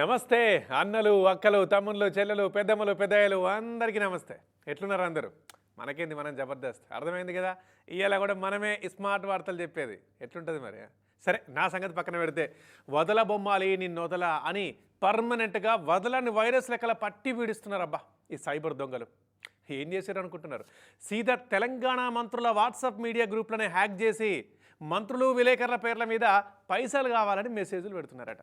నమస్తే అన్నలు అక్కలు తమ్ముళ్ళు చెల్లెలు పెద్దమ్మలు పెద్దయ్యలు అందరికీ నమస్తే. ఎట్లున్నారు అందరూ? మనకేంది మనం జబర్దస్త్? అర్థమైంది కదా? ఇవాళ కూడా మనమే స్మార్ట్ వార్తలు చెప్పేది. ఎట్లుంటుంది మరి? సరే నా సంగతి పక్కన పెడితే వదల బొమ్మాలి నిన్ను వదల అని పర్మనెంట్గా వదలని వైరస్ లెక్కల పట్టి పీడిస్తున్నారు అబ్బా ఈ సైబర్ దొంగలు. ఏం చేశారు అనుకుంటున్నారు? సీదా తెలంగాణ మంత్రుల వాట్సాప్ మీడియా గ్రూప్లను హ్యాక్ చేసి మంత్రులు విలేకరుల పేర్ల మీద పైసలు కావాలని మెసేజ్లు పెడుతున్నారట.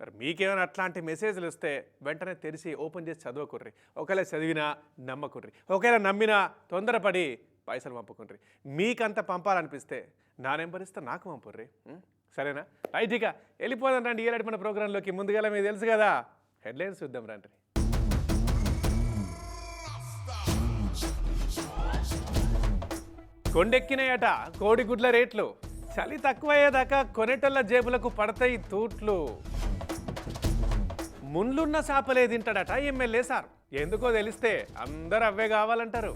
మరి మీకేమైనా అట్లాంటి మెసేజ్లు వస్తే వెంటనే తెరిచి ఓపెన్ చేసి చదవకుర్రి. ఒకవేళ చదివినా నమ్మకుర్రి. ఒకవేళ నమ్మినా తొందరపడి పైసలు పంపుకుండ్రి మీకంత పంపాలనిపిస్తే నా నెంబర్ ఇస్తే నాకు పంపుర్రి. సరేనా? రైట్ ఇక వెళ్ళిపోదాం రండి. ఈనాటి మన ప్రోగ్రాంలోకి. ముందుగా మీకు తెలుసు కదా. హెడ్లైన్స్ చూద్దాం రండి. కొండెక్కినాయట కోడిగుడ్ల రేట్లు. చలి తక్కువయ్యేదాకా కొనేటోళ్ళ జేబులకు పడతాయి తూట్లు. ముండ్లున్న చేపలే తింటాడట ఎమ్మెల్యే సార్. ఎందుకో తెలిస్తే అందరు అవే కావాలంటారు.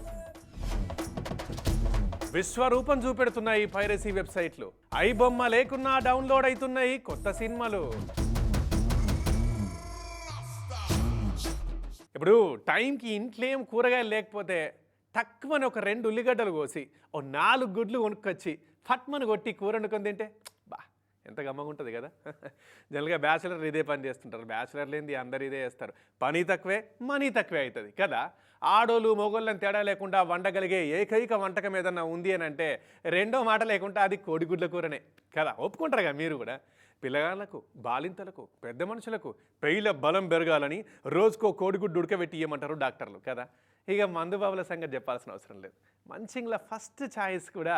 విశ్వరూపం చూపెడుతున్నాయి పైరసీ వెబ్సైట్లు. ఐ బొమ్మ లేకున్నా డౌన్లోడ్ అవుతున్నాయి కొత్త సినిమాలు. ఇప్పుడు టైంకి ఇంట్లో ఏం కూరగాయలు లేకపోతే తక్కువని ఒక రెండు ఉల్లిగడ్డలు కోసి ఓ నాలుగు గుడ్లు కొనుక్కొచ్చి ఫట్మను కొట్టి కూర వండుకొని తింటే ఎంత గమ్మగా ఉంటుంది కదా? జనరల్గా బ్యాచిలర్లు ఇదే పని చేస్తుంటారు. బ్యాచిలర్లు లేనిది అందరు ఇదే చేస్తారు. పని తక్కువే మనీ తక్కువే అవుతుంది కదా? ఆడోళ్ళు మొగోళ్ళని తేడా లేకుండా వండగలిగే ఏకైక వంటకం ఏదన్నా ఉంది అని అంటే రెండో మాట లేకుండా అది కోడిగుడ్ల కూరనే కదా? ఒప్పుకుంటారుగా మీరు కూడా? పిల్లగాళ్ళకు బాలింతలకు పెద్ద మనుషులకు పెయిల బలం పెరగాలని రోజుకో కోడిగుడ్డు ఉడకబెట్టి ఇవ్వమంటారు డాక్టర్లు కదా? ఇక మందుబాబుల సంగతి చెప్పాల్సిన అవసరం లేదు. మంచింగ్ల ఫస్ట్ ఛాయిస్ కూడా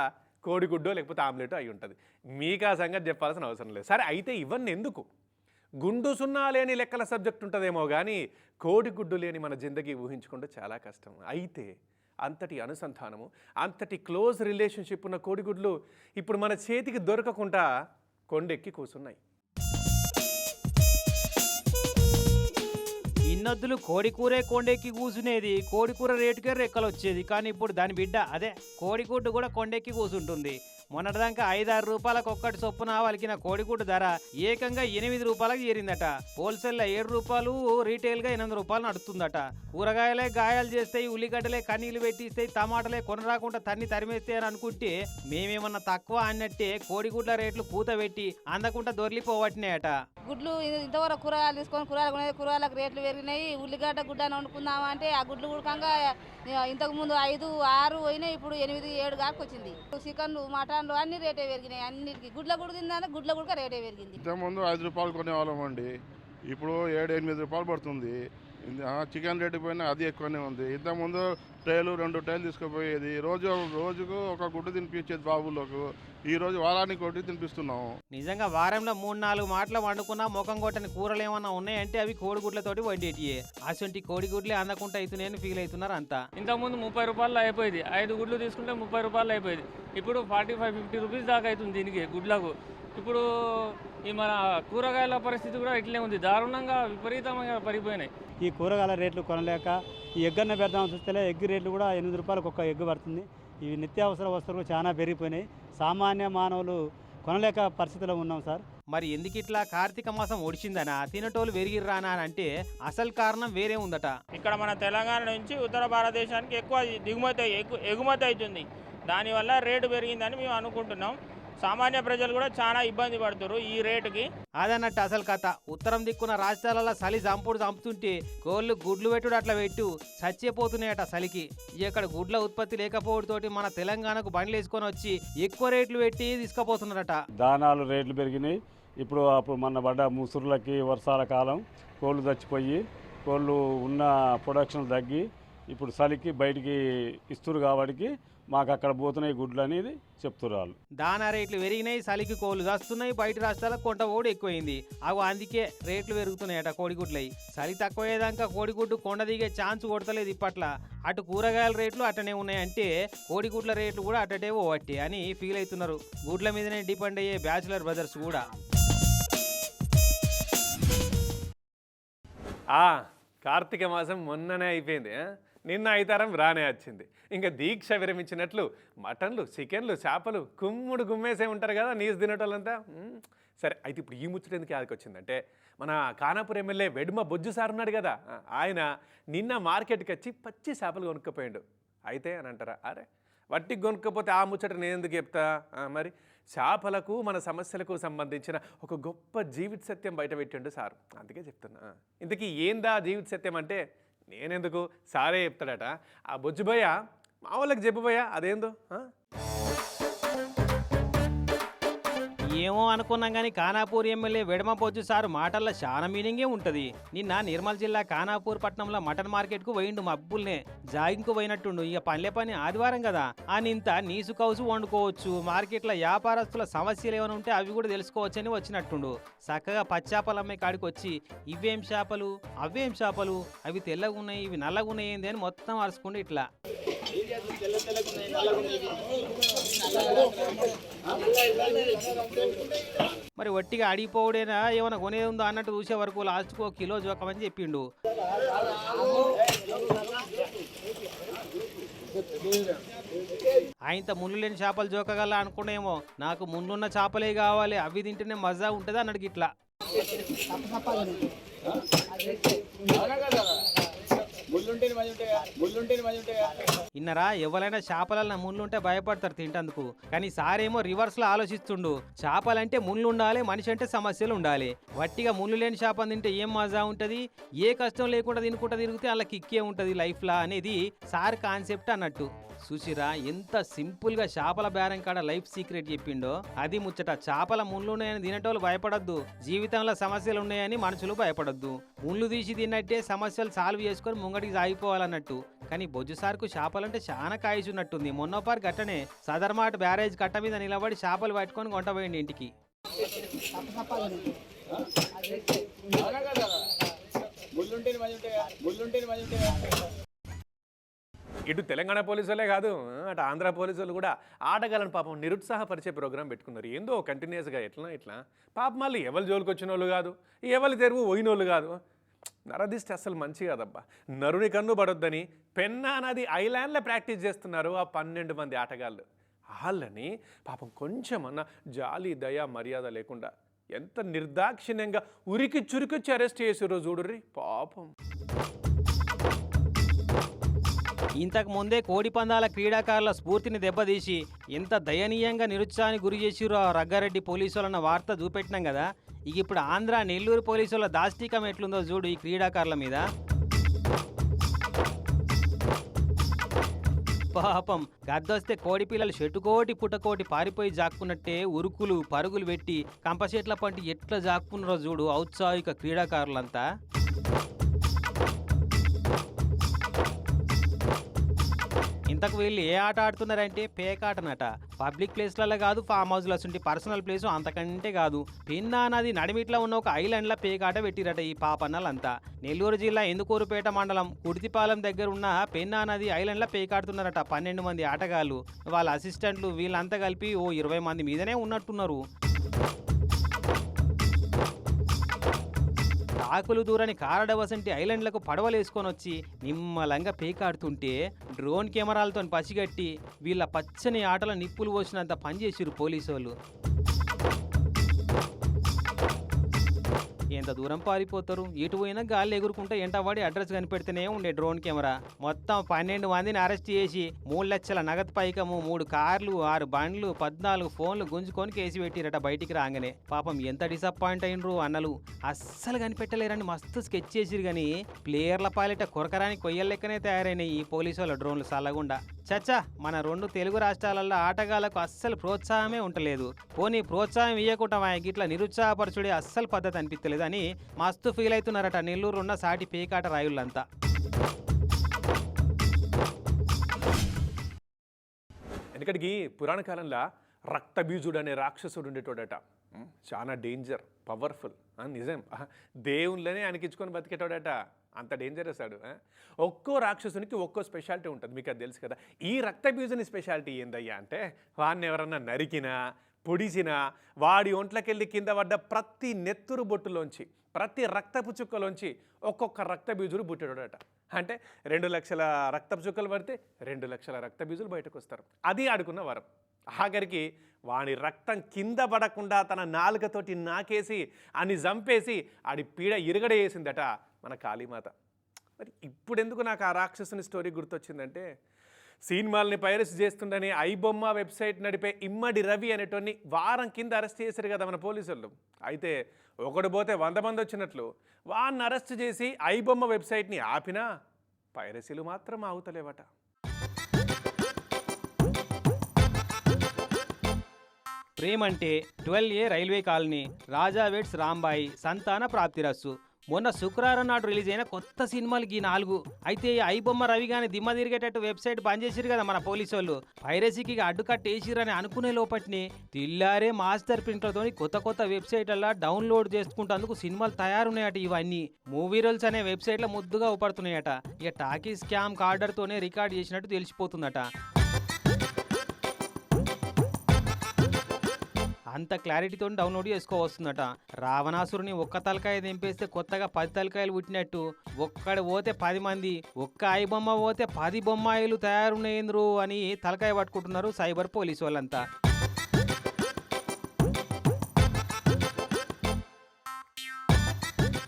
కోడిగుడ్డో లేకపోతే ఆమ్లెట్ అయి ఉంటుంది. మీకు ఆ సంగతి చెప్పాల్సిన అవసరం లేదు. సరే అయితే ఇవన్నీ ఎందుకు? గుండు సున్నా లేని లెక్కల సబ్జెక్ట్ ఉంటుందేమో కానీ కోడిగుడ్డు లేని మన జిందగీ ఊహించుకుంటే చాలా కష్టం. అయితే అంతటి అనుసంధానము అంతటి క్లోజ్ రిలేషన్షిప్ ఉన్న కోడిగుడ్లు ఇప్పుడు మన చేతికి దొరకకుండా కొండెక్కి కూర్చున్నాయి. ఇన్నొద్దులు కోడికూరే కొండెక్కి కూసునేది. కోడికూర రేటుకే రెక్కలు వచ్చేది కానీ ఇప్పుడు దాని బిడ్డ అదే కోడిగుడ్డు కూడా కొండెక్కి కూసుంటుంది. మొన్నటిదాకా ఐదారు రూపాయలకు ఒక్కటి చొప్పున వలికిన కోడిగుడ్డు ధర ఏకంగా ఎనిమిది రూపాయలకు చేరిందట. హోల్సేల్లో ఏడు రూపాయలు రీటైల్గా ఎనిమిది రూపాయలు నడుతుందట కూరగాయలే గాయాలు చేస్తాయి ఉల్లిగడ్డలే కన్నీళ్ళు పెట్టిస్తాయి టమాటలే కొనరాకుండా తన్ని తరిమేస్తాయి అని అనుకుంటే మేమేమన్నా తక్కువ అన్నట్టే కోడిగుడ్ల రేట్లు పూత పెట్టి అందకుండా దొర్లిపోవట్టినాయట గుడ్లు ఇంతవరకు కూరగాయలు తీసుకొని కూరగాయలు కూరగాయలకు రేట్లు పెరిగినాయి. ఉల్లిగడ్డ గుడ్డ అని వండుకుందామా అంటే ఆ గుడ్లు ఉడకంగా ఇంతకు ముందు ఐదు ఆరు పోయినాయి. ఇప్పుడు ఎనిమిది ఏడు కాకు వచ్చింది. మాట మటన్లు అన్ని రేటే పెరిగినాయి. అన్నిటికి గుడ్ల గుడి గుడ్ల కూడా రేటే పెరిగింది. ఇంతకుముందు ఐదు రూపాయలు కొనేవాళ్ళం అండి. ఇప్పుడు ఏడు ఎనిమిది రూపాయలు పడుతుంది. చికెన్ రేటు పోయినా అది ఎక్కువనే ఉంది. ఇంతకుముందు ట్రైలు రెండు ట్రైలు తీసుకుపోయేది. రోజు రోజుకు ఒక గుడ్డు తినిపించేది బాబులకు. ఈ రోజు వారానికి ఒకటి తినిపిస్తున్నాం నిజంగా వారంలో మూడు నాలుగు మాటలు వండుకున్నా ముఖం కొట్టని కూరలు ఏమన్నా ఉన్నాయంటే అవి కోడిగుడ్లతోటి వండేటియే. అసొంటి కోడిగుడ్లే అందకుండా అవుతున్నాయని ఫీల్ అవుతున్నారు అంతా. ఇంతకుముందు ముప్పై రూపాయలు అయిపోయింది. ఐదు గుడ్లు తీసుకుంటే ముప్పై రూపాయలు అయిపోయింది. ఇప్పుడు ఫార్టీ ఫైవ్ ఫిఫ్టీ రూపీస్ దాకా అవుతుంది దీనికి గుడ్లకు. ఇప్పుడు ఈ మన కూరగాయల పరిస్థితి కూడా ఇట్లే ఉంది. దారుణంగా విపరీతంగా పరిగిపోయినాయి ఈ కూరగాయల రేట్లు కొనలేక ఈ ఎగ్గన్న పెడదామని చూస్తే ఎగ్ రేట్లు కూడా ఎనిమిది రూపాయలకు ఒక్క ఎగ్ పడుతుంది. ఇవి నిత్యావసర వస్తువులు చాలా పెరిగిపోయినాయి. సామాన్య మానవులు కొనలేక పరిస్థితిలో ఉన్నాం సార్. మరి ఎందుకు ఇట్లా కార్తీక మాసం ఒడిచిందనా తినటోలు వెరిగిర్రానా అని అంటే అసలు కారణం వేరే ఉందట. ఇక్కడ మన తెలంగాణ నుంచి ఉత్తర భారతదేశానికి ఎక్కువ దిగుమతి ఎగుమతి అవుతుంది. దానివల్ల రేటు పెరిగిందని మేము అనుకుంటున్నాం. సామాన్య ప్రజలు కూడా చాలా ఇబ్బంది పడుతున్నారు ఈ రేటుకి. అదన్నట్టు అసలు కథ. ఉత్తరం దిక్కున రాష్ట్రాలలో చలి చంపుడు చంపుతుంటే కోళ్ళు గుడ్లు పెట్టుడు అట్లా పెట్టు చచ్చిపోతున్నాయట చలికి ఇక్కడ గుడ్ల ఉత్పత్తి లేకపోవడంతోటి మన తెలంగాణకు బండ్లు వేసుకొని వచ్చి ఎక్కువ రేట్లు పెట్టి తీసుకుపోతున్నారట. దానాలు రేట్లు పెరిగినాయి. ఇప్పుడు అప్పుడు మన పడ్డ ముసురులకి వర్షాల కాలం కోళ్ళు చచ్చిపోయి కోళ్ళు ఉన్న ప్రొడక్షన్ తగ్గి ఇప్పుడు చలికి బయటికి ఇస్తురు కాబట్టి మాకు అక్కడ పోతున్నాయి గుడ్లు అనేది చెప్తున్నారు దానా రేట్లు పెరిగినాయి చలికి కోళ్ళు వస్తున్నాయి బయట రాష్ట్రాలకు కొంట కూడా ఎక్కువైంది. అవి అందుకే రేట్లు పెరుగుతున్నాయట కోడిగుడ్లయి చలి తక్కువయ్యేదాకా కోడిగుడ్డు కొండ దిగే ఛాన్స్ కొడతలేదు ఇప్పట్ల. అటు కూరగాయల రేట్లు అట్టనే ఉన్నాయంటే కోడిగుడ్ల రేట్లు కూడా అట్టటే ఓవట్టి అని ఫీల్ అవుతున్నారు గుడ్ల మీదనే డిపెండ్ అయ్యే బ్యాచులర్ బ్రదర్స్ కూడా. ఆ కార్తీక మాసం మొన్ననే అయిపోయింది ఆ? నిన్న ఐతారం రానే వచ్చింది. ఇంకా దీక్ష విరమించినట్లు మటన్లు చికెన్లు చేపలు కుమ్ముడు గుమ్మేసే ఉంటారు కదా నీసు తినేటోళ్ళంతా. సరే అయితే ఇప్పుడు ఈ ముచ్చట ఎందుకు యాదకి వచ్చిందంటే మన ఖానాపూర్ ఎమ్మెల్యే వెడుమ బొజ్జు సార్ ఉన్నాడు కదా ఆయన నిన్న మార్కెట్కి వచ్చి పచ్చి చేపలు కొనుక్కపోయాడు. అయితే అని అంటారా అరే వట్టికి కొనుక్కపోతే ఆ ముచ్చట నేను ఎందుకు చెప్తా? మరి చేపలకు మన సమస్యలకు సంబంధించిన ఒక గొప్ప జీవిత సత్యం బయట పెట్టిండు సార్. అందుకే చెప్తున్నా. ఇంతకీ ఏందా జీవిత సత్యం అంటే నేనెందుకు? సారే చెప్తాడట. ఆ బొజ్జుబయ్య మా వాళ్ళకి చెప్పుబోయా అదేందో? ఏమో అనుకున్నాం కానీ ఖానాపూర్ ఎమ్మెల్యే వెడమపోజు సారు మాటల్లో చాలా మీనింగే ఉంటుంది. నిన్న నిర్మల్ జిల్లా ఖానాపూర్ పట్టణంలో మటన్ మార్కెట్కు పోయిండు మబ్బుల్నే. జాగింగ్కు పోయినట్టుండు. ఇక పనిలే పని ఆదివారం కదా. అని ఇంత నీసు కౌసు వండుకోవచ్చు. మార్కెట్లో వ్యాపారస్తుల సమస్యలు ఏమైనా ఉంటే అవి కూడా తెలుసుకోవచ్చని వచ్చినట్టుండు. చక్కగా పచ్చాపలు అమ్మే కాడికి వచ్చి ఇవేం చేపలు? అవేం చేపలు? అవి తెల్లగా ఉన్నాయి ఇవి నల్లగా ఉన్నాయి ఏంది? అని మొత్తం అరుచుకుండు ఇట్లా. మరి వట్టిగా అడిగిపోవడేనా ఏమైనా కొనేది ఉందో అన్నట్టు చూసే వరకు లాస్ట్కు ఒక కిలో జోకమని చెప్పిండు. ఆయంత ముళ్ళు లేని చేపలు జోకగల అనుకునేమో నాకు ముళ్ళున్న చేపలే కావాలి అవి తింటేనే మజా ఉంటుంది అన్నట్టు ఇట్లా ఇన్నరా ఎవరైనా చేపలన్న ముళ్ళుంటే భయపడతారు తింటందుకు. కానీ సారేమో రివర్స్లో ఆలోచిస్తుండు. చేపలంటే ముళ్ళు ఉండాలి మనిషి అంటే సమస్యలు ఉండాలి. వట్టిగా ముళ్ళు లేని చేప తింటే ఏం మజా ఉంటది? ఏ కష్టం లేకుండా తినుకుంటా తిరిగితే అలా కిక్కే ఉంటది లైఫ్ లా అనేది సార్ కాన్సెప్ట్ అన్నట్టు. చూసిరా ఎంత సింపుల్గా చేపల బేరం కాడ లైఫ్ సీక్రెట్ చెప్పిండో అది ముచ్చట. చేపల ముళ్ళు ఉన్నాయని తినేటోళ్ళు భయపడొద్దు. జీవితంలో సమస్యలు ఉన్నాయని మనుషులు భయపడద్దు. ముళ్ళు తీసి తిన్నట్టే సమస్యలు సాల్వ్ చేసుకొని ముంగటికి సాగిపోవాలన్నట్టు. కానీ బొజ్జు సార్కు చేపలంటే చాలా కాయిచున్నట్టుంది. మొన్నోపారు గట్టనే సదర్మాట్ బ్యారేజ్ కట్ట మీద నిలబడి చేపలు పట్టుకొని కొంట పోయింది ఇంటికి. ఇటు తెలంగాణ పోలీసు వాళ్ళే కాదు అటు ఆంధ్ర పోలీసు వాళ్ళు కూడా ఆటగాళ్ళని పాపం నిరుత్సాహపరిచే ప్రోగ్రాం పెట్టుకున్నారు. ఏందో కంటిన్యూస్గా ఎట్లా ఇట్లా పాపం మళ్ళీ ఎవరి జోలికి వచ్చిన వాళ్ళు కాదు ఎవరి తెరువు పోయిన వాళ్ళు కాదు. నరదిస్తే అసలు మంచి కాదబ్బా. నరుని కన్ను పడొద్దని పెన్నా నది ఐలాండ్లో ప్రాక్టీస్ చేస్తున్నారు ఆ పన్నెండు మంది ఆటగాళ్ళు. వాళ్ళని పాపం కొంచెమన్నా జాలి దయ మర్యాద లేకుండా ఎంత నిర్దాక్షిణ్యంగా ఉరికి చురికొచ్చి అరెస్ట్ చేసారో చూడుర్రి పాపం. ఇంతకు ముందే కోడి పందాల క్రీడాకారుల స్ఫూర్తిని దెబ్బతీసి ఎంత దయనీయంగా నిరుత్సాహానికి గురి చేసిరో ఆ రగ్గారెడ్డి పోలీసులన్న వార్త చూపెట్టినాం కదా. ఇక ఇప్పుడు ఆంధ్ర నెల్లూరు పోలీసుల దాష్టికం ఎట్లుందో చూడు ఈ క్రీడాకారుల మీద. పాపం గద్దొస్తే కోడి పిల్లలు చెట్టుకోటి పుట్టకోటి పారిపోయి జాక్కున్నట్టే ఉరుకులు పరుగులు పెట్టి కంపచెట్ల పంటి ఎట్లా జాక్కున్నారో చూడు ఔత్సాహిక క్రీడాకారులంతా. ఇంతకు వీళ్ళు ఏ ఆట ఆడుతున్నారంటే పేకాటనట పబ్లిక్ ప్లేస్లలో కాదు ఫామ్ హౌస్లో ఉంటే పర్సనల్ ప్లేస్ అంతకంటే కాదు. పిన్నా నది నడిమిట్లో ఉన్న ఒక ఐలాండ్లో పేకాట పెట్టిరట ఈ పాపన్నలంతా. నెల్లూరు జిల్లా ఎందుకూరుపేట మండలం కుడితిపాలెం దగ్గర ఉన్న పెన్నా నది ఐలాండ్లో పేకాడుతున్నారట పన్నెండు మంది ఆటగాళ్ళు. వాళ్ళ అసిస్టెంట్లు వీళ్ళంతా కలిపి ఓ ఇరవై మంది మీదనే ఉన్నట్టున్నారు. ఆకులు దూరని కారడవసంటి ఐలాండ్లకు పడవలు వేసుకొని వచ్చి నిమ్మలంగా పేకాడుతుంటే డ్రోన్ కెమెరాలతో పసిగట్టి వీళ్ళ పచ్చని ఆటల నిప్పులు పోసినంత పనిచేసిరు పోలీసు వాళ్ళు ఎంత దూరం పారిపోతారు? ఎటు పోయినా గాలి ఎగురుకుంటే ఎంటవాడి అడ్రస్ కనిపెడితేనే ఉండే డ్రోన్ కెమెరా. మొత్తం పన్నెండు మందిని అరెస్ట్ చేసి మూడు లక్షల నగదు పైకము మూడు కార్లు ఆరు బండ్లు పద్నాలుగు ఫోన్లు గుంజుకొని కేసు పెట్టిరట బయటికి రాగానే. పాపం ఎంత డిసప్పాయింట్ అయినరు అన్నలు. అస్సలు కనిపెట్టలేరని మస్తు స్కెచ్ చేసిరు కానీ ప్లేయర్ల పాలిట కొరకరాని కొయ్యల లెక్కనే తయారైనాయి ఈ పోలీసు వాళ్ళ డ్రోన్లు సల్లగుండా. చచ్చా మన రెండు తెలుగు రాష్ట్రాలలో ఆటగాళ్ళకు అస్సలు ప్రోత్సాహమే ఉండలేదు పోనీ ప్రోత్సాహం ఇవ్వకుండా ఇట్లా నిరుత్సాహపరచుడే అస్సలు పద్ధతి అనిపించలేదు అని మస్తు ఫీల్ అవుతున్నారట. నెల్లూరు ఉన్న సాటి పేకాట రాయుళ్ళంతా ఎందుకంటే పురాణ కాలంలో రక్తబీజుడు అనే రాక్షసుడు ఉండేటోడట. చాలా డేంజర్ పవర్ఫుల్ నిజం. దేవుళ్ళనే అనికించుకొని బతికేటోడట. అంత డేంజరస్ ఆడు ఒక్కో రాక్షసునికి ఒక్కో స్పెషాలిటీ ఉంటుంది. మీకు అది తెలుసు కదా. ఈ రక్తబీజుని స్పెషాలిటీ ఏందయ్యా అంటే వాడిని ఎవరన్నా నరికినా పొడిచిన వాడి ఒంట్లకెళ్ళి కింద పడ్డ ప్రతి నెత్తురు బొట్టులోంచి ప్రతి రక్తపు చుక్కలోంచి ఒక్కొక్క రక్తబీజుడు బుట్టడట అంటే రెండు లక్షల రక్తపు చుక్కలు పడితే రెండు లక్షల రక్తబీజులు బయటకు వస్తారు అది ఆడుకున్న వరం. ఆఖరికి వాని రక్తం కింద పడకుండా తన నాలుకతోటి నాకేసి అని చంపేసి ఆడి పీడ ఇరగడేసిందట మన కాళీమాత. మరి ఇప్పుడెందుకు నాకు ఆ రాక్షసుని స్టోరీ గుర్తొచ్చిందంటే సినిమాల్ని పైరస్ చేస్తుండని ఐబొమ్మ వెబ్సైట్ నడిపే ఇమ్మడి రవి అనేటోన్ని వారం కింద అరెస్ట్ చేశారు కదా మన పోలీసులు అయితే ఒకడు పోతే వంద మంది వచ్చినట్లు. వాన్ని అరెస్ట్ చేసి ఐబొమ్మ వెబ్సైట్ని ఆపినా పైరసీలు మాత్రం ఆగుతలేవట. ప్రేమంటే ట్వెల్వ్ ఏ రైల్వే కాలనీ రాజావేట్స్ రాంబాయి సంతాన ప్రాప్తిరస్సు మొన్న శుక్రవారం నాడు రిలీజ్ అయిన కొత్త సినిమాలకి ఈ నాలుగు. అయితే ఈ ఐబొమ్మ రవి గాని దిమ్మ తిరిగేటట్టు వెబ్సైట్ బంద్ చేసిరు కదా మన పోలీసు వాళ్ళు. పైరసీకి ఇక అడ్డుకట్టేసిరని అనుకునే లోపటిని తిల్లారే మాస్టర్ ప్రింట్లతో కొత్త కొత్త వెబ్సైట్లలో డౌన్లోడ్ చేసుకుంటేందుకు సినిమాలు తయారున్నాయట ఇవన్నీ. మూవీ రోల్స్ అనే వెబ్సైట్లో ముద్దుగా ఉపడుతున్నాయట ఇక టాకీ స్కామ్ కార్డర్తోనే రికార్డ్ చేసినట్టు తెలిసిపోతుందట. అంత క్లారిటీతో డౌన్లోడ్ చేసుకోవస్తుందట. రావణాసురుని ఒక్క తలకాయ దింపేస్తే కొత్తగా పది తలకాయలు పుట్టినట్టు. ఒక్కడ పోతే పది మంది ఒక్క ఐ బొమ్మ పోతే పది బొమ్మాయిలు తయారున్నాయింద్రు అని తలకాయ పట్టుకుంటున్నారు సైబర్ పోలీసు వాళ్ళంతా.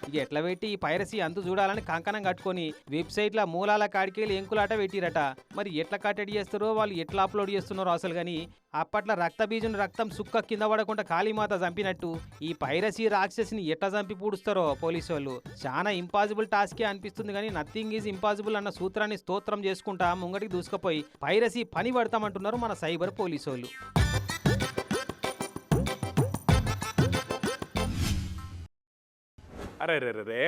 ఇక ఎట్లా పెట్టి ఈ పైరసీ అంతు చూడాలని కంకణం కట్టుకొని వెబ్సైట్ల మూలాల కాడికెళ్ళి ఎంకులాట పెట్టిరట మరి ఎట్లా కట్టడి చేస్తారో వాళ్ళు ఎట్లా అప్లోడ్ చేస్తున్నారో అసలు కానీ అప్పట్లో రక్త బీజం రక్తం సుక్క కింద పడకుండా కాళీమాత చంపినట్టు ఈ పైరసీ రాక్షసిని ఎట్లా చంపి పూడుస్తారో పోలీసు వాళ్ళు చాలా ఇంపాసిబుల్ టాస్కే అనిపిస్తుంది కానీ నథింగ్ ఈజ్ ఇంపాసిబుల్ అన్న సూత్రాన్ని స్తోత్రం చేసుకుంటా ముంగటికి దూసుకుపోయి పైరసీ పని పడతామంటున్నారు మన సైబర్ పోలీసు వాళ్ళు అరే రే రే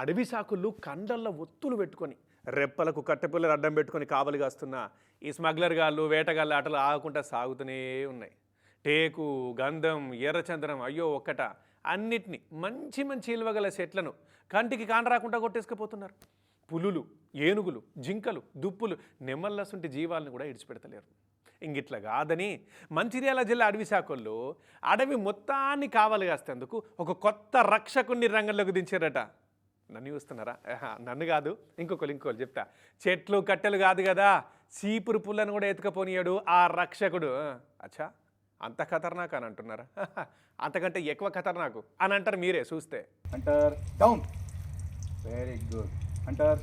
అడవి సాకులు కండల్లో ఒత్తులు పెట్టుకొని రెప్పలకు కట్టెపిల్లలు అడ్డం పెట్టుకొని కావలి కాస్తున్న ఈ స్మగ్లర్ గాళ్ళు వేటగాళ్ళ ఆటలు ఆగకుండా సాగుతూనే ఉన్నాయి. టేకు గంధం ఎర్రచందనం అయ్యో ఒక్కట. అన్నిటినీ మంచి మంచి ఇల్వగల చెట్లను కంటికి కానరాకుండా కొట్టేసుకుపోతున్నారు. పులులు ఏనుగులు జింకలు దుప్పులు నెమ్మల్లసుంటి జీవాలను కూడా ఇడిచిపెడతలేరు. ఇంగిట్లా కాదని మంచిర్యాల జిల్లా అడవి శాఖల్లో అడవి మొత్తాన్ని కావాలి కాస్తేందుకు ఒక కొత్త రక్షకుణ్ణి రంగంలోకి దించారట. నన్ను చూస్తున్నారా? నన్ను కాదు ఇంకొకరు ఇంకొకరు చెప్తా. చెట్లు కట్టెలు కాదు కదా చీపురు పుల్లను కూడా ఎత్తుకపోనియాడు ఆ రక్షకుడు. అచ్చా అంత ఖతర్నాక్ అని అంటున్నారా? అంతకంటే ఎక్కువ ఖతర్నాకు అని అంటారు మీరే చూస్తే. అంటారు డౌన్ వెరీ గుడ్ అంటారు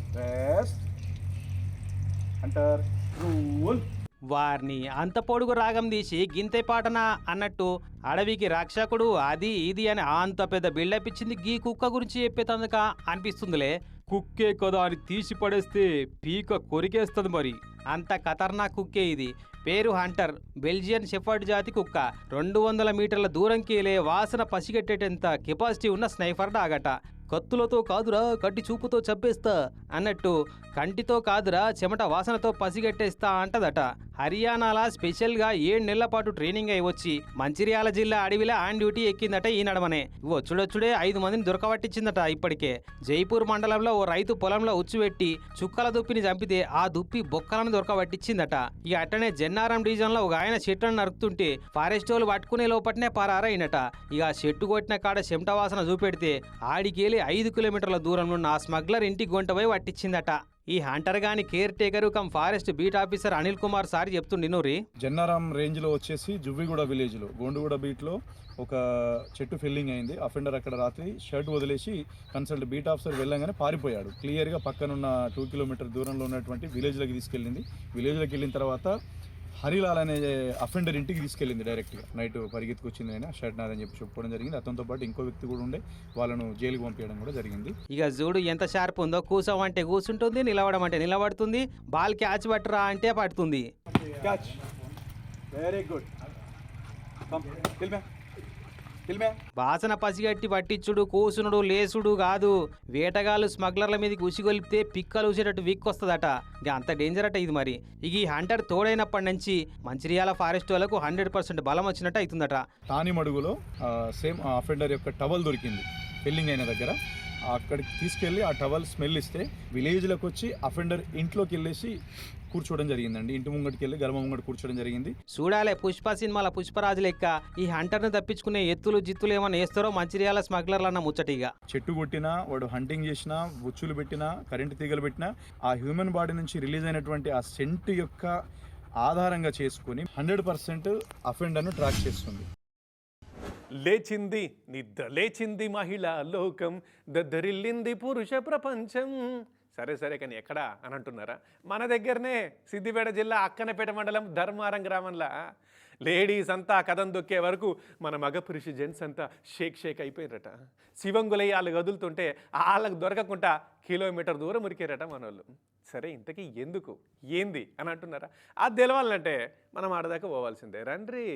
అంటారు రూల్. వారిని అంత పొడుగు రాగం తీసి గింతే పాటనా అన్నట్టు అడవికి రక్షకుడు అది ఇది అని అంత పెద్ద బిల్డప్ ఇచ్చింది గీ కుక్క గురించి చెప్పేతందుక అనిపిస్తుందిలే. కుక్కే కదా అని తీసి పడేస్తే పీక కొరికేస్తుంది మరి. అంత ఖతర్నాక్ కుక్కే ఇది. పేరు హంటర్. బెల్జియన్ షెఫర్డ్ జాతి కుక్క. రెండు వందల మీటర్ల దూరంకేలే వాసన పసిగట్టేటంత కెపాసిటీ ఉన్న స్నైఫర్ డాగట. కత్తులతో కాదురా కట్టి చూపుతో చంపేస్తా అన్నట్టు కంటితో కాదురా చెమట వాసనతో పసిగట్టేస్తా అంటదట. హర్యానాలా స్పెషల్గా ఏడు నెలల పాటు ట్రైనింగ్ అయి వచ్చి మంచిర్యాల జిల్లా అడవిలో ఆన్ డ్యూటీ ఎక్కిందట ఈ నడమనే. వచ్చుడొచ్చుడే ఐదు మందిని దొరకబట్టించిందట ఇప్పటికే. జైపూర్ మండలంలో ఓ రైతు పొలంలో ఉచ్చుపెట్టి చుక్కల దుప్పిని చంపితే ఆ దుప్పి బొక్కలను దొరకబట్టించిందట. ఇక అట్టనే జన్నారం డివిజన్లో ఒక ఆయన చెట్టును నరుకుతుంటే ఫారెస్ట్ వాళ్ళు పట్టుకునే లోపట్నే పరారైనట. ఇక చెట్టు కొట్టిన కాడ చెమట వాసన చూపెడితే ఆడికేలి ఐదు కిలోమీటర్ల దూరంలో ఉన్న ఆ స్మగ్లర్ ఇంటి గొంట పట్టించిందట. ఈ హంటర్ గాని caretaker cum forest beat officer Anil Kumar sir చెప్తుండి నూరి జన్నారం రేంజ్లో వచ్చేసి జువ్విగూడ విలేజ్లో గోండుగూడ బీట్లో ఒక చెట్టు ఫిల్లింగ్ అయింది. అఫెండర్ అక్కడ రాత్రి షర్ట్ వదిలేసి కన్సల్ట్ బీట్ ఆఫీసర్ వెళ్ళంగానే పారిపోయాడు. క్లియర్గా పక్కనున్న టూ కిలోమీటర్ దూరంలో ఉన్నటువంటి విలేజ్లోకి తీసుకెళ్ళింది. విలేజ్లోకి వెళ్ళిన తర్వాత హరిలాల్ అనే అఫెండర్ ఇంటికి తీసుకెళ్ళింది డైరెక్ట్గా నైట్ పరిగెత్తుకొచ్చింది ఆయన షర్ట్ నాదని చెప్పి చెప్పుకోవడం జరిగింది. అతనితో పాటు ఇంకో వ్యక్తి కూడా ఉండే వాళ్ళను జైలుకి పంపించడం కూడా జరిగింది. ఇక చూడు ఎంత షార్ప్ ఉందో కూసోమంటే కూసుంటుంది నిలవడం అంటే నిలబడుతుంది బాల్ క్యాచ్ పట్టరా అంటే పడుతుంది. క్యాచ్ వెరీ గుడ్ వాసన పసిగట్టి పట్టించుడు కూసునుడు లేసుడు కాదు. వేటగాళ్ళు స్మగ్లర్ల మీదకి ఉసిగొలిపితే పిక్కలు ఊసేటట్టు విక్కొస్తుందట. ఇక అంత డేంజర్ అట ఇది మరి. ఇక ఈ హంటర్ తోడైనప్పటి నుంచి మంచిర్యాల ఫారెస్ట్ వాళ్ళకు హండ్రెడ్ పర్సెంట్ బలం వచ్చినట్టు అవుతుందట తానిమడుగులో సేమ్ అఫెండర్ యొక్క టవల్ దొరికింది. ఫిల్లింగ్ అయిన దగ్గర. అక్కడికి తీసుకెళ్ళి ఆ టవల్ స్మెల్ ఇస్తే విలేజ్లోకి వచ్చి అఫెండర్ ఇంట్లోకి వెళ్ళేసి కూర్చోవడం జరిగిందండి. ఇంటి ముంగటికి వెళ్ళి గర్భ ముంగట కూర్చోవడం జరిగింది. చూడాలే పుష్ప సినిమాల పుష్పరాజు లెక్క. ఈ హంటర్ను తప్పించుకునే ఎత్తులు జిత్తులు ఏమన్నా వేస్తారో మంచిర్యాల స్మగ్లర్లు అన్న ముచ్చటిగా. చెట్టు కొట్టినా వాడు హంటింగ్ చేసినా ఉచ్చులు పెట్టినా కరెంటు తీగలు పెట్టినా ఆ హ్యూమన్ బాడీ నుంచి రిలీజ్ అయినటువంటి ఆ సెంట్ యొక్క ఆధారంగా చేసుకుని హండ్రెడ్ పర్సెంట్ అఫెండర్ను ట్రాక్ చేస్తుంది. లేచింది నిద్ర లేచింది మహిళా లోకం దద్దరిల్లింది పురుష ప్రపంచం. సరే సరే కానీ ఎక్కడా అని అంటున్నారా? మన దగ్గరనే సిద్దిపేట జిల్లా అక్కనపేట మండలం ధర్మారం గ్రామంలో. లేడీస్ అంతా కథం దొక్కే వరకు మన మగ పురుషు జెంట్స్ అంతా షేక్ షేక్ అయిపోయారట శివంగులయ్య వాళ్ళు కదులుతుంటే వాళ్ళకు దొరకకుండా కిలోమీటర్ దూరం ఉరికారట మన వాళ్ళు సరే ఇంతకీ ఎందుకు? ఏంది? అని అంటున్నారా? అది తెలవాలంటే మనం ఆడదాకా పోవాల్సిందే. రండ్రి.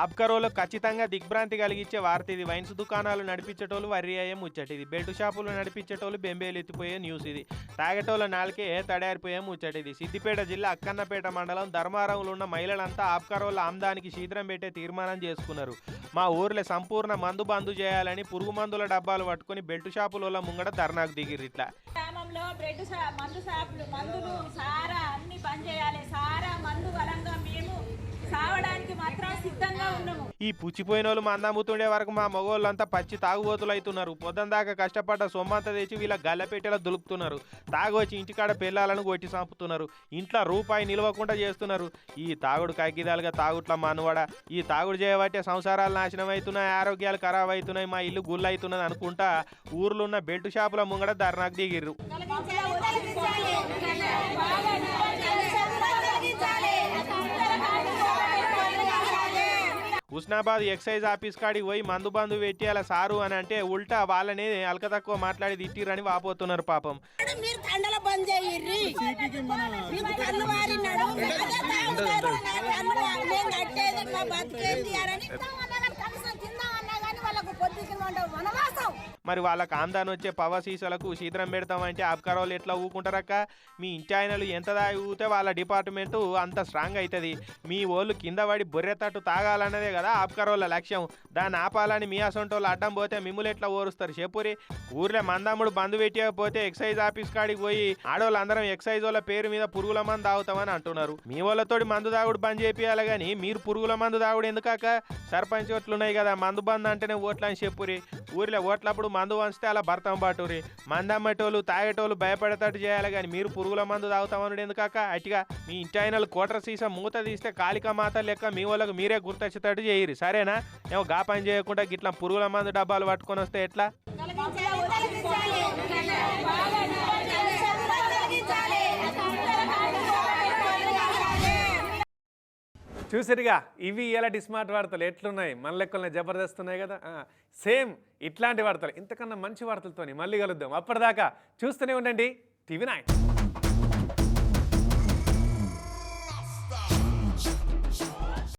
ఆబ్కరోలో ఖచ్చితంగా దిగ్భ్రాంతి కలిగించే వార్త ఇది. వైన్స్ దుకాణాలు నడిపించేటోళ్ళు వరి అయ్యే ముచ్చటి ఇది. బెల్ట్ షాపులు నడిపించేటోళ్ళు బెంబేలు ఎత్తిపోయే న్యూస్ ఇది. తాగేటోళ్ళ నాలుకే తడారిపోయే ముచ్చటి ఇది. సిద్దిపేట జిల్లా అక్కన్నపేట మండలం ధర్మారంలో ఉన్న మహిళలంతా ఆబ్కరోల ఆమ్దానికి శీఘ్రం పెట్టే తీర్మానం చేసుకున్నారు. మా ఊర్లో సంపూర్ణ మందు బంద్ చేయాలని పురుగు మందుల డబ్బాలు పట్టుకొని బెల్ట్ షాపుల ముంగడ ధర్నాకు దిగిరి ఇట్లా. గ్రామంలో బ్రెడ్ మందు షాపులు మందులు సారా అన్ని పనిచేయాలి సారా మందు బలంగా మేము సావడానికి మాత్రం సిద్ధంగా ఉన్నాము. ఈ పుచ్చిపోయిన వాళ్ళు మందమ్ముతుండే వరకు మా మగవాళ్ళంతా పచ్చి తాగుబోతులు అవుతున్నారు. పొద్దున దాకా కష్టపడ్డ సొమ్మంతా తెచ్చి వీళ్ళ గల్లపెట్టెలా దులుపుతున్నారు. తాగొచ్చి ఇంటికాడ పిల్లలను కొట్టి చంపుతున్నారు. ఇంట్లో రూపాయి నిలవకుండా చేస్తున్నారు. ఈ తాగుడు కగ్గిదాలుగా తాగుట్ల మనవడ ఈ తాగుడు చేయబట్టే సంసారాలు నాశనం అవుతున్నాయి ఆరోగ్యాలు ఖరాబ్ అవుతున్నాయి మా ఇల్లు గుళ్ళు అవుతున్నది అనుకుంటా ఊర్లో ఉన్న బెల్ట్ షాపుల ముంగడ ధర్నాకు దిగిర్రు. హుస్నాబాద్ ఎక్సైజ్ ఆఫీస్ కాడికి పోయి మందు బందు పెట్టేయాల సారు అని అంటే ఉల్టా వాళ్ళని అలక తక్కువ మాట్లాడి తిట్టిరని వాపోతున్నారు పాపం వాళ్ళకు పొద్దుకి వనవాసం మరి వాళ్ళకి ఆందాన్ వచ్చే పవర్ సీసాలకు శీద్రం పెడతామంటే ఆబ్కారోళ్ళు ఎట్లా ఊకుంటారక్క? మీ ఇంటి ఆయనలు ఎంత దాగి ఊతే వాళ్ళ డిపార్ట్మెంటు అంత స్ట్రాంగ్ అవుతుంది మీ ఓళ్ళు కింద పడి బొర్రెతట్టు తాగాలన్నదే కదా ఆబ్కారోళ్ళ లక్ష్యం. దాన్ని ఆపాలని మీ అసొంటోళ్ళు అడ్డం పోతే మిమ్ములు ఎట్లా ఓరుస్తారు చెప్పురి? ఊర్లో మందమ్ముడు బంధు పెట్టకపోతే ఎక్సైజ్ ఆఫీస్ కాడికి పోయి ఆడవాళ్ళందరం ఎక్సైజ్ వాళ్ళ పేరు మీద పురుగుల మందు తాగుతామని అంటున్నారు. మీ వాళ్ళతోటి మందు తాగుడు బంద్ చేపియాలి కానీ మీరు పురుగుల మందు తాగుడు ఎందుకాక సర్పంచ్ ఓట్లు ఉన్నాయి కదా మందు బంద్ అంటేనే ఓట్లు అని చెప్పురి. ఊర్లో ఓట్లప్పుడు మందు వంచితే అలా భర్తం బాటూరి మందు అమ్మేటోళ్ళు తాగేటోళ్ళు భయపడేటట్టు చేయాలి కానీ మీరు పురుగుల మందు తాగుతామనుడు ఎందుకాక అట్టిగా మీ ఇంటి ఆయనలు కోటర సీసా మూత తీస్తే కాలిక మాత లెక్క మీ వాళ్ళకు మీరే గుర్తొచ్చేటట్టు చేయరు సరేనా? ఏమో గా పని చేయకుండా గిట్లా పురుగుల మందు డబ్బాలు పట్టుకొని వస్తే ఎట్లా? చూసిరిగా ఇవి ఎలాంటి స్మార్ట్ వార్తలు? ఎట్లున్నాయి? మన లెక్కలనే జబర్దస్త్ ఉన్నాయి కదా సేమ్ ఇట్లాంటి వార్తలు. ఇంతకన్నా మంచి వార్తలతోని మళ్ళీ కలుద్దాం. అప్పటిదాకా చూస్తూనే ఉండండి టీవీ నైన్.